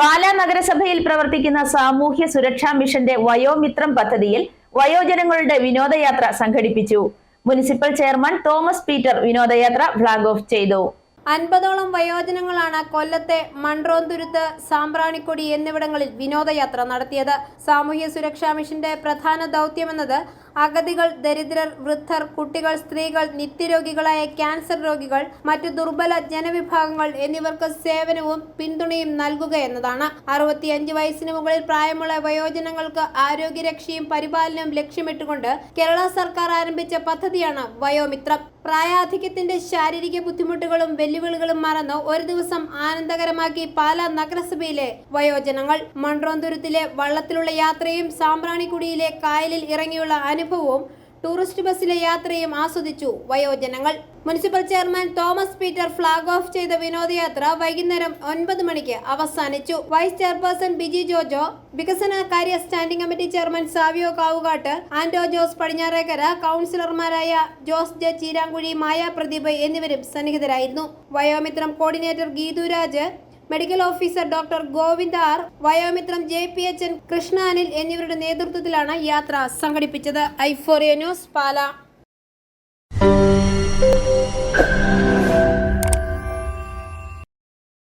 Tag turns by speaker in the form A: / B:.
A: പാലാ നഗരസഭയിൽ പ്രവർത്തിക്കുന്ന സാമൂഹ്യ സുരക്ഷാ മിഷന്റെ വയോമിത്രം പദ്ധതിയിൽ വയോജനങ്ങളുടെ വിനോദയാത്ര സംഘടിപ്പിച്ചു. മുനിസിപ്പൽ ചെയർമാൻ തോമസ് പീറ്റർ വിനോദയാത്ര ഫ്ളാഗ് ഓഫ് ചെയ്തു.
B: അൻപതോളം വയോജനങ്ങളാണ് കൊല്ലത്തെ മൺറോന്തുരുത്ത് സാമ്പ്രാണിക്കൊടി എന്നിവിടങ്ങളിൽ വിനോദയാത്ര നടത്തിയത്. സാമൂഹ്യ സുരക്ഷാ മിഷന്റെ പ്രധാന ദൗത്യമെന്നത് അഗതികൾ ദരിദ്രർ വൃദ്ധർ കുട്ടികൾ സ്ത്രീകൾ നിത്യരോഗികളായ ക്യാൻസർ രോഗികൾ മറ്റു ദുർബല ജനവിഭാഗങ്ങൾ എന്നിവർക്ക് സേവനവും പിന്തുണയും നൽകുക എന്നതാണ്. അറുപത്തിയഞ്ച് വയസ്സിന് മുകളിൽ പ്രായമുള്ള വയോജനങ്ങൾക്ക് ആരോഗ്യരക്ഷയും പരിപാലനവും ലക്ഷ്യമിട്ടുകൊണ്ട് കേരള സർക്കാർ ആരംഭിച്ച പദ്ധതിയാണ് വയോമിത്രം. പ്രായാധിക്യത്തിന്റെ ശാരീരിക ബുദ്ധിമുട്ടുകളും വെല്ലുവിളികളും മറന്ന് ഒരു ദിവസം ആനന്ദകരമാക്കി പാലാ നഗരസഭയിലെ വയോജനങ്ങൾ. മൺറോന്തുരുത്തിലെ വള്ളത്തിലുള്ള യാത്രയും സാമ്പ്രാണിക്കുടിയിലെ കായലിൽ ഇറങ്ങിയുള്ള അനുഭവവും ടൂറിസ്റ്റ് ബസ്സിലെ യാത്രയും ആസ്വദിച്ചു വയോജനങ്ങൾ. Municipal chairman Thomas Peter flag off ചെയ്ത വിനോദയാത്ര വൈകുന്നേരം ഒൻപത് മണിക്ക് അവസാനിച്ചു. വൈസ് ചെയർപേഴ്സൺ ബിജി ജോജോ വികസന കാര്യ standing committee chairman Savio Kavukattu Anto Jose Padinjarekkara കൗൺസിലർമാരായ ജോസ് ജെ ചീരാങ്കുഴി മായ പ്രദീപ് എന്നിവരും സന്നിഹിതരായിരുന്നു. Vayomithram coordinator Geethuraj medical officer doctor Govinda R Vayomithram J P H N Krishna Anil എന്നിവരുടെ നേതൃത്വത്തിലാണ് യാത്ര സംഘടിപ്പിച്ചത്. ഐഫോറിയ ന്യൂസ് പാല.